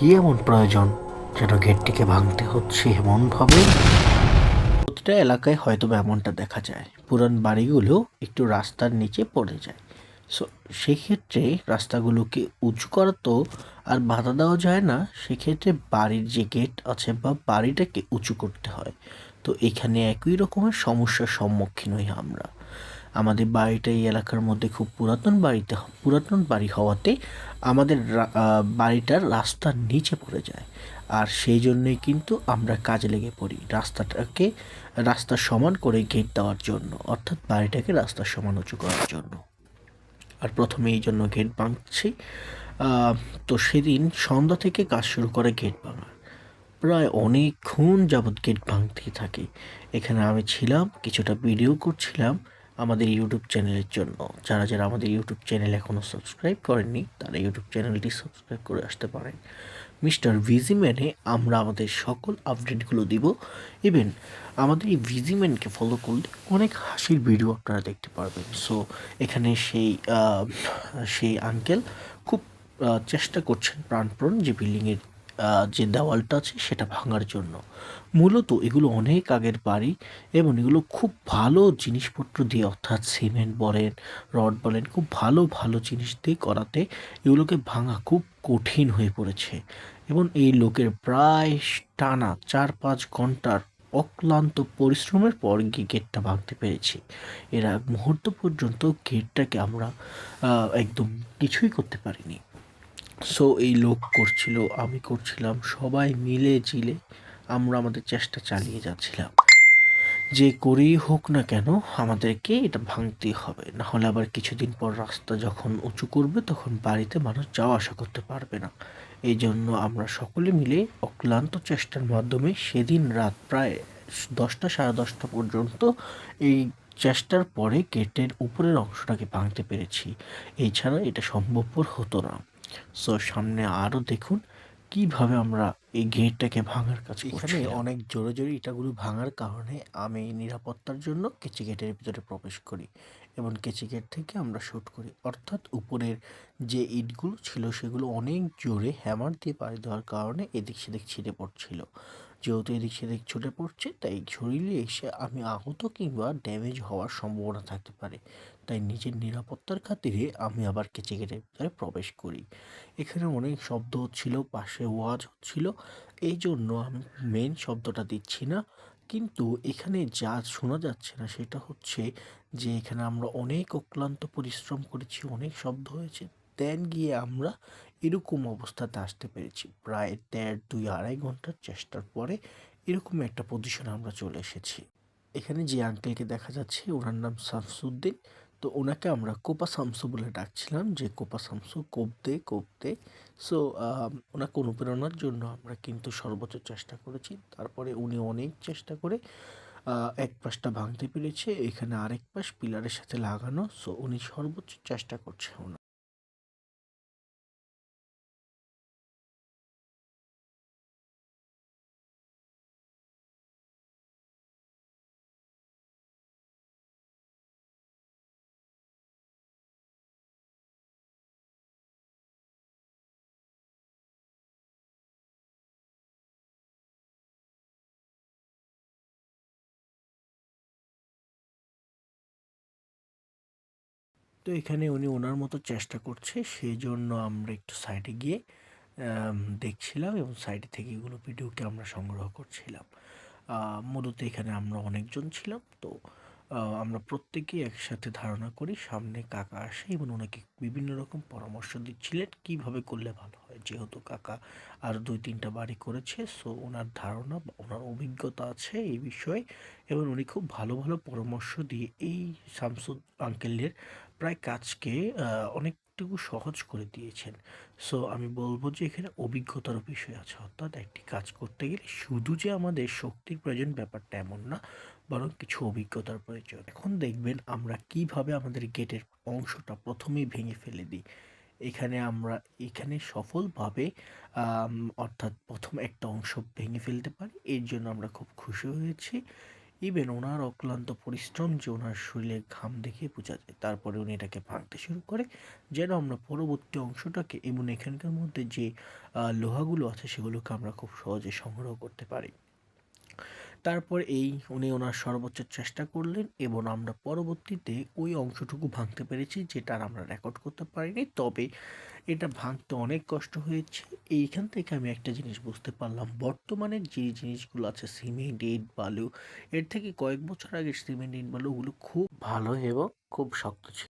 কি এমন প্রয়োজন? যেন গেটটিকে ভাঙতে হচ্ছে এমনভাবে? প্রতিটা এলাকায় হয়তো এমনটা দেখা যায়। পুরান বাড়িগুলো একটু রাস্তার নিচে পড়ে যায়। সো সেক্ষেত্রে রাস্তাগুলোকে উঁচু করা তো আর বাধা দেওয়া যায় না। সেক্ষেত্রে বাড়ির যে গেট আছে বা বাড়িটাকে উঁচু করতে হয়। তো এখানে একই রকমের সমস্যার সম্মুখীন হই আমরা। আমাদের বাড়িটা এই এলাকার মধ্যে খুব পুরাতন বাড়িতে পুরাতন বাড়ি হওয়াতে আমাদের বাড়িটার রাস্তার নিচে পড়ে যায়। আর সেই জন্যই কিন্তু আমরা কাজে লেগে পড়ি রাস্তাটাকে, রাস্তা সমান করে গেট দেওয়ার জন্য, অর্থাৎ বাড়িটাকে রাস্তার সমান উঁচু করার জন্য। আর প্রথমে এই জন্য গেট ভাঙছি। তো সেদিন সন্ধ্যা থেকে কাজ শুরু করে গেট ভাঙার প্রায় অনেকক্ষণ যাবৎ গেট ভাঙতেই থাকে। এখানে আমি ছিলাম, কিছুটা ভিডিও করছিলাম। আমাদের ইউটিউব চ্যানেলের জন্য। যারা যারা আমাদের ইউটিউব চ্যানেল এখনও সাবস্ক্রাইব করেননি, তারা ইউটিউব চ্যানেলটি সাবস্ক্রাইব করে আসতে পারেন। মিস্টার ভিজিম্যানে আমরা আমাদের সকল আপডেটগুলো দিব। ইভেন আমাদের এই ভিজিম্যানকে ফলো করলে অনেক হাসির ভিডিও আপনারা দেখতে পারবেন। সো এখানে সেই সেই আঙ্কেল খুব চেষ্টা করছেন প্রাণপ্রণ যে বিল্ডিংয়ের যে দেওয়ালটা আছে সেটা ভাঙার জন্য। মূলত এগুলো অনেক আগের বাড়ি এবং এগুলো খুব ভালো জিনিসপত্র দিয়ে, অর্থাৎ সিমেন্ট বলেন, রড বলেন, খুব ভালো ভালো জিনিস দিয়ে করাতে এগুলোকে ভাঙা খুব কঠিন হয়ে পড়েছে। এবং এই লোকের প্রায় টানা চার পাঁচ ঘণ্টার অক্লান্ত পরিশ্রমের পর গিয়ে গেটটা ভাঙতে পেরেছি। এর মুহূর্ত পর্যন্ত গেটটাকে আমরা একদম কিছুই করতে পারিনি। সো এই লোক করছিল, আমি করছিলাম, সবাই মিলে জিলে আমরা আমাদের চেষ্টা চালিয়ে যাচ্ছিলাম। যে করেই হোক না কেন, আমাদেরকে এটা ভাঙতেই হবে। না হলে আবার কিছুদিন পর রাস্তা যখন উঁচু করবে, তখন বাড়িতে মানুষ যাওয়া আসা করতে পারবে না। এই জন্য আমরা সকলে মিলে অক্লান্ত চেষ্টার মাধ্যমে সেদিন রাত প্রায় দশটা, সাড়ে দশটা পর্যন্ত এই চেষ্টার পরে গেটের উপরের অংশটাকে ভাঙতে পেরেছি। এছাড়া এটা সম্ভবপর হতো না। সো সামনে আরও দেখুন কীভাবে আমরা এই গেটটাকে ভাঙার কাজ এখানে অনেক জোরে জোরে ইটাগুলো ভাঙার কারণে আমি নিরাপত্তার জন্য কেচি গেটের ভিতরে প্রবেশ করি এবং কেচি গেট থেকে আমরা শ্যুট করি। অর্থাৎ উপরের যে ইটগুলো ছিল সেগুলো অনেক জোরে হ্যামার দিয়ে পাড়ি দেওয়ার কারণে এদিক সেদিক ছিঁড়ে পড়ছিল। যেহেতু এদিক সেদিক ছুটে পড়ছে, তাই ঝরিলে এসে আমি আহত কিংবা ড্যামেজ হওয়ার সম্ভাবনা থাকতে পারে। তাই নিজের নিরাপত্তার খাতিরে আমি আবার কেচি গেটের ভিতরে প্রবেশ করি। এখানে অনেক শব্দ হচ্ছিল, পাশে ওয়াজ হচ্ছিল এই জন্য আমি মেন শব্দটা দিচ্ছি না। কিন্তু এখানে যা শোনা যাচ্ছে না, সেটা হচ্ছে যে এখানে আমরা অনেক অক্লান্ত পরিশ্রম করেছি, অনেক শব্দ হয়েছে। দেন গিয়ে আমরা এরকম অবস্থাতে আসতে পেরেছি। প্রায় দেড় দুই আড়াই ঘণ্টার চেষ্টার পরে এরকম একটা পজিশনে আমরা চলে এসেছি। এখানে যে আঙ্কেলকে দেখা যাচ্ছে, ওনার নাম শামসুদ্দিন। তো ওনাকে আমরা কোপা শামসু বলে ডাকছিলাম যে, কোপা শামসু কোপতে কোপতে সো ওনাকে অনুপ্রেরণার জন্য আমরা কিন্তু সর্বোচ্চ চেষ্টা করেছি। তারপরে উনি অনেক চেষ্টা করে এক পাশটা ভাঙতে পেরেছে, এখানে আরেক পাশ পিলারের সাথে লাগানো। সো উনি সর্বোচ্চ চেষ্টা করছে ওনার। তো এখানে উনি ওনার মতো চেষ্টা করছে সেই জন্য আমরা একটু সাইডে গিয়ে দেখছিলাম এবং সাইডে থেকে এগুলো ভিডিওকে আমরা সংগ্রহ করছিলাম। মূলত এখানে আমরা অনেকজন ছিলাম, তো আমরা প্রত্যেকেই একসাথে ধারণা করি, সামনে কাকা আসে এবং ওনাকে বিভিন্ন রকম পরামর্শ দিচ্ছিলেন, কীভাবে করলে ভালো হয়। যেহেতু কাকা আর দুই তিনটা বাড়ি করেছে, সো ওনার ধারণা বা ওনার অভিজ্ঞতা আছে এই বিষয়ে এবং উনি খুব ভালো ভালো পরামর্শ দিয়ে এই শামসুদ আঙ্কেলের প্রায় কাজকে অনেকটুকু সহজ করে দিয়েছেন। সো আমি বলব যে এখানে অভিজ্ঞতার বিষয় আছে। অর্থাৎ একটি কাজ করতে গেলে শুধু যে আমাদের শক্তির প্রয়োজন ব্যাপারটা এমন না, বরং কিছু অভিজ্ঞতার প্রয়োজন। এখন দেখবেন আমরা কীভাবে আমাদের গেটের অংশটা প্রথমেই ভেঙে ফেলে দিই। এখানে আমরা, এখানে সফলভাবে অর্থাৎ প্রথম একটা অংশ ভেঙে ফেলতে পারি। এর জন্য আমরা খুব খুশি হয়েছি। ইভেন ওনার অক্লান্ত পরিশ্রম যে ওনার শরীরে ঘাম দেখে বোঝা যায়। তারপরে উনি এটাকে ভাঙতে শুরু করে, যেন আমরা পরবর্তী অংশটাকে এবং এখানকার মধ্যে যে লোহাগুলো আছে সেগুলোকে আমরা খুব সহজে সংগ্রহ করতে পারি। তারপর এই উনি ওনার সর্বোচ্চ চেষ্টা করলেন এবং আমরা পরবর্তীতে ওই অংশটুকু ভাঙতে পেরেছি যেটা আর আমরা রেকর্ড করতে পারিনি। তবে এটা ভাঙতে অনেক কষ্ট হয়েছে। এইখান থেকে আমি একটা জিনিস বুঝতে পারলাম। বর্তমানে যে জিনিসগুলো আছে সিমেন্ট ইট, বালু, এর থেকে কয়েক বছর আগে সিমেন্ট ইট বালুগুলো খুব ভালো এবং খুব শক্ত ছিল।